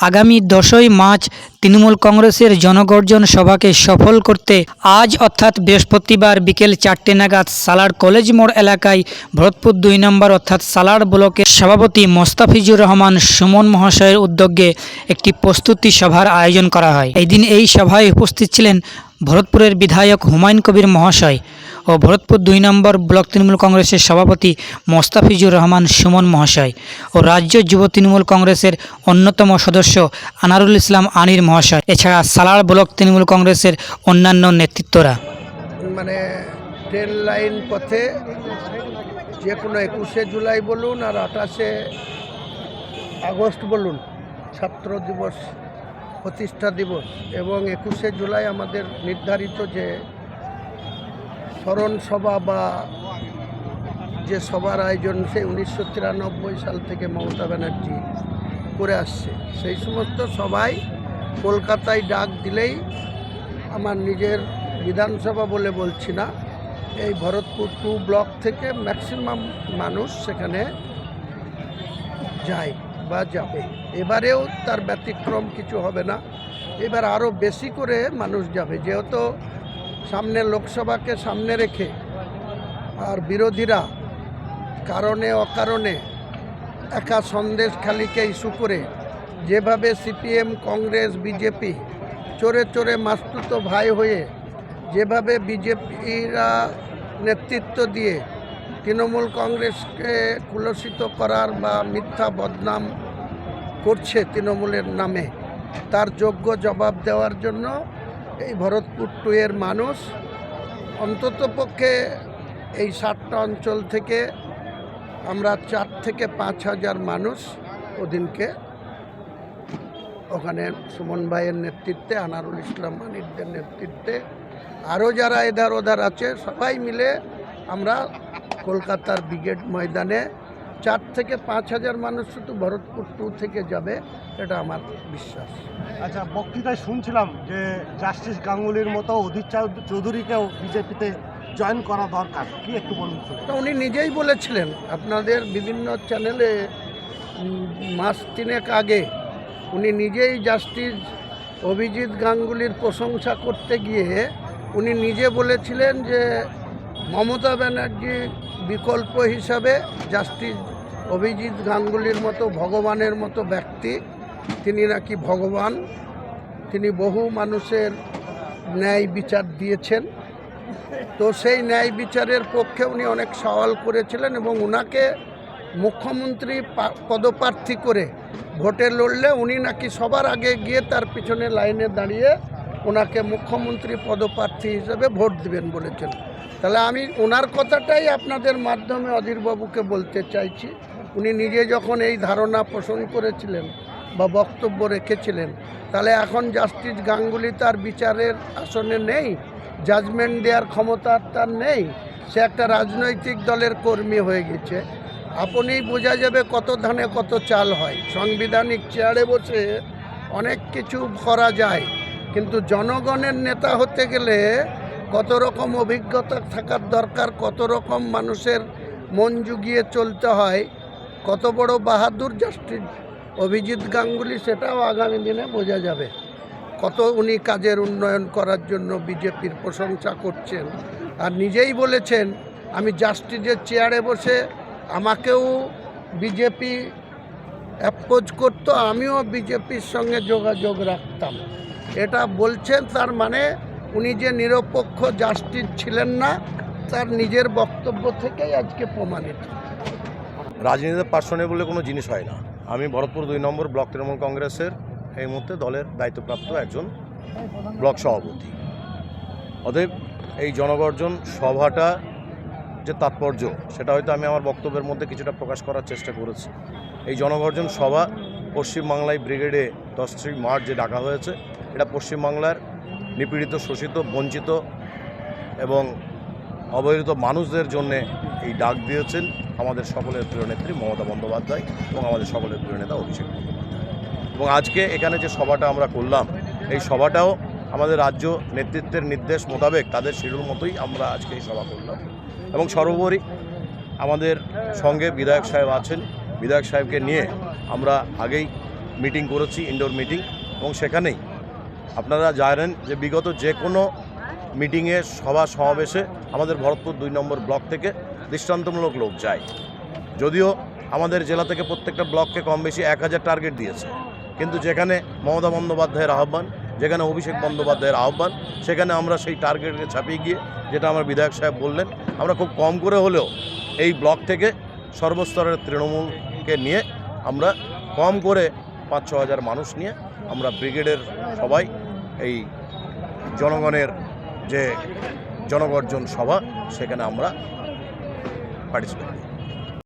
আগামী দশই মার্চ তৃণমূল কংগ্রেসের জনগর্জন সভাকে সফল করতে আজ অর্থাৎ বৃহস্পতিবার বিকেল চারটে নাগাদ সালার কলেজ মোড় এলাকায় ভরতপুর দুই নম্বর অর্থাৎ সালার ব্লকের সভাপতি মোস্তাফিজুর রহমান সুমন মহাশয়ের উদ্যোগে একটি প্রস্তুতি সভার আয়োজন করা হয়। এই দিন এই সভায় উপস্থিত ছিলেন ভরতপুরের বিধায়ক হুমায়ুন কবির মহাশয় ও ভরতপুর দুই নম্বর ব্লক তৃণমূল কংগ্রেসের সভাপতি মোস্তাফিজুর রহমান সুমন মহাশয় ও রাজ্য যুব তৃণমূল কংগ্রেসের অন্যতম সদস্য আনারুল ইসলাম আনির মহাশয়, এছাড়া সালার ব্লক তৃণমূল কংগ্রেসের অন্যান্য নেতৃত্বরা। মানে ট্রেন লাইন পথে যে কোনো একুশে জুলাই বলুন আর আঠাশে আগস্ট বলুন, ছাত্র দিবস প্রতিষ্ঠা দিবস এবং একুশে জুলাই আমাদের নির্ধারিত যে স্মরণ সভা বা যে সভার আয়োজন সে উনিশশো সাল থেকে মমতা ব্যানার্জি করে আসছে। সেই সমস্ত সবাই কলকাতায় ডাক দিলেই আমার নিজের বিধানসভা বলে বলছি না, এই ভরতপুর টু ব্লক থেকে ম্যাক্সিমাম মানুষ সেখানে যায়। বা যাবে। এবারেও তার ব্যতিক্রম কিছু হবে না। এবার আরও বেশি করে মানুষ যাবে। যেহেতু সামনে লোকসভাকে সামনে রেখে আর বিরোধীরা কারণে অকারণে একা সন্দেশ খালিকে ইস্যু করে যেভাবে সিপিএম, কংগ্রেস, বিজেপি চোরে চোরে মাস্তুত ভাই হয়ে যেভাবে বিজেপিরা নেতৃত্ব দিয়ে তৃণমূল কংগ্রেসকে কুলসিত করার বা মিথ্যা বদনাম করছে তৃণমূলের নামে, তার যোগ্য জবাব দেওয়ার জন্য এই ভরতপুর টু এর মানুষ অন্ততপক্ষে এই সাতটা অঞ্চল থেকে আমরা চার থেকে পাঁচ হাজার মানুষ ওদিনকে ওখানে সুমন ভাইয়ের নেতৃত্বে, আনারুল ইসলাম মানিকদের নেতৃত্বে, আরও যারা এধার ওধার আছে, সবাই মিলে আমরা কলকাতার ব্রিগেড ময়দানে চার থেকে পাঁচ হাজার মানুষ শুধু ভরতপুর টু থেকে যাবে এটা আমার বিশ্বাস আচ্ছা বক্তৃতায় শুনছিলাম যে জাস্টিস গাঙ্গুলির মতো অধীর চৌধুরীকেও বিজেপিতে জয়েন করা দরকার কি একটু বলুন তো? উনি নিজেই বলেছিলেন আপনাদের বিভিন্ন চ্যানেলে মাস তিনেক আগে উনি নিজেই জাস্টিস অভিজিৎ গাঙ্গুলির প্রশংসা করতে গিয়ে উনি নিজে বলেছিলেন যে মমতা ব্যানার্জি বিকল্প হিসাবে জাস্টিস অভিজিৎ গাঙ্গুলির মতো, ভগবানের মতো ব্যক্তি। তিনি নাকি ভগবান। তিনি বহু মানুষের ন্যায় বিচার দিয়েছেন। তো সেই ন্যায় বিচারের পক্ষে উনি অনেক সওয়াল করেছিলেন এবং ওনাকে মুখ্যমন্ত্রী পদপ্রার্থী করে ভোটে লড়লে উনি নাকি সবার আগে গিয়ে তার পিছনে লাইনে দাঁড়িয়ে ওনাকে মুখ্যমন্ত্রী পদপ্রার্থী হিসেবে ভোট দিবেন বলেছেন। তাহলে আমি ওনার কথাটাই আপনাদের মাধ্যমে অধীরবাবুকে বলতে চাইছি। উনি নিজে যখন এই ধারণা পোষণ করেছিলেন বা বক্তব্য রেখেছিলেন, তাহলে এখন জাস্টিস গাঙ্গুলি তার বিচারের আসনে নেই, জাজমেন্ট দেওয়ার ক্ষমতা তার নেই, সে একটা রাজনৈতিক দলের কর্মী হয়ে গেছে। আপনিই বোঝা যাবে কত ধানে কত চাল হয়। সাংবিধানিক চেয়ারে বসে অনেক কিছু করা যায়, কিন্তু জনগণের নেতা হতে গেলে কত রকম অভিজ্ঞতা থাকার দরকার কত রকম মানুষের মন জুগিয়ে চলতে হয়, কত বড় বাহাদুর জাস্টিস অভিজিৎ গাঙ্গুলি সেটাও আগামী দিনে বোঝা যাবে। কত উনি কাজের উন্নয়ন করার জন্য বিজেপির প্রশংসা করছেন আর নিজেই বলেছেন, আমি জাস্টিসের চেয়ারে বসে আমাকেও বিজেপি অ্যাপ্রোচ করতো, আমিও বিজেপির সঙ্গে যোগাযোগ রাখতাম। এটা বলছেন তার মানে উনি যে নিরপেক্ষ জাস্টিস ছিলেন না, তার নিজের বক্তব্য থেকেই আজকে প্রমাণিত। রাজনীতিতে পার্সনে বলে কোনো জিনিস হয় না। আমি ভরতপুর দুই নম্বর ব্লক তৃণমূল কংগ্রেসের এই মুহূর্তে দলের দায়িত্বপ্রাপ্ত একজন ব্লক সভাপতি। অতএব এই জনগর্জন সভাটা যে তাৎপর্য, সেটা হয়তো আমি আমার বক্তব্যের মধ্যে কিছুটা প্রকাশ করার চেষ্টা করেছি। এই জনগর্জন সভা পশ্চিমবাংলায় ব্রিগেডে দশই মার্চ যে ডাকা হয়েছে, এটা পশ্চিমবাংলার নিপীড়িত, শোষিত, বঞ্চিত এবং অবহেলিত মানুষদের জন্যে এই ডাক দিয়েছেন আমাদের সকলের প্রিয় নেত্রী মমতা বন্দ্যোপাধ্যায় এবং আমাদের সকলের প্রিয় নেতা অভিষেক বন্দ্যোপাধ্যায়। এবং আজকে এখানে যে সভাটা আমরা করলাম, এই সভাটাও আমাদের রাজ্য নেতৃত্বের নির্দেশ মোতাবেক তাদের শিডিউল মতোই আমরা আজকে এই সভা করলাম। এবং সর্বোপরি আমাদের সঙ্গে বিধায়ক সাহেব আছেন। বিধায়ক সাহেবকে নিয়ে আমরা আগেই মিটিং করেছি ইনডোর মিটিং এবং সেখানেই আপনারা জানেন যে বিগত যে কোনো মিটিংয়ে সভা সমাবেশে আমাদের ভরতপুর দুই নম্বর ব্লক থেকে দৃষ্টান্তমূলক লোক যায়। যদিও আমাদের জেলা থেকে প্রত্যেকটা ব্লককে কম বেশি এক হাজার টার্গেট দিয়েছে। কিন্তু যেখানে মমতা বন্দ্যোপাধ্যায়ের আহ্বান, যেখানে অভিষেক বন্দ্যোপাধ্যায়ের আহ্বান, সেখানে আমরা সেই টার্গেটকে ছাপিয়ে গিয়ে যেটা আমার বিধায়ক সাহেব বললেন, আমরা খুব কম করে হলেও এই ব্লক থেকে সর্বস্তরের তৃণমূলকে নিয়ে আমরা কম করে পাঁচ ছ হাজার মানুষ নিয়ে আমরা ব্রিগেডের সবাই এই জনগণের যে জনগর্জন সভা সেখানে আমরা